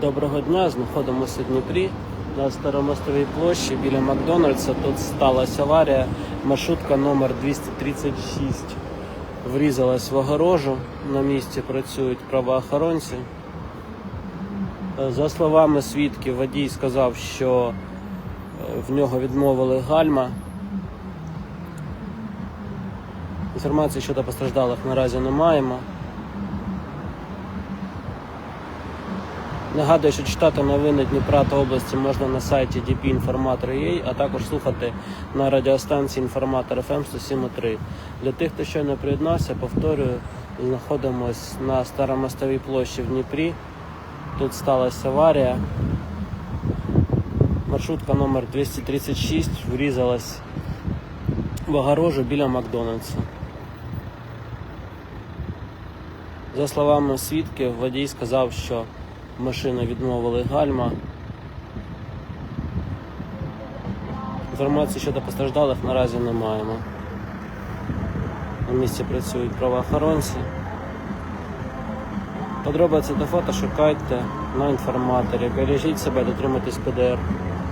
Доброго дня, знаходимося в Дніпрі на Старомостовій площі біля Макдональдса. Тут сталася аварія. Маршрутка номер 236 врізалась в огорожу. На місці працюють правоохоронці. За словами свідків, водій сказав, що е, в нього відмовили гальма. Інформації щодо постраждалих наразі не маємо. Нагадую, що читати новини Дніпра та області можна на сайті dpinformator.ua, а також слухати на радіостанції Інформатор FM 107.3. Для тих, хто щойно приєднався, повторюю, знаходимось на Старомостовій площі в Дніпрі. Тут сталася аварія. Маршрутка номер 236 врізалась в огорожу біля Макдональдса. За словами свідків, водій сказав, що машину відмовили гальма. Інформації щодо постраждалих наразі не маємо. На місці працюють правоохоронці. Подробиці та фото шукайте на інформаторі. Бережіть себе, дотримуйтесь ПДР.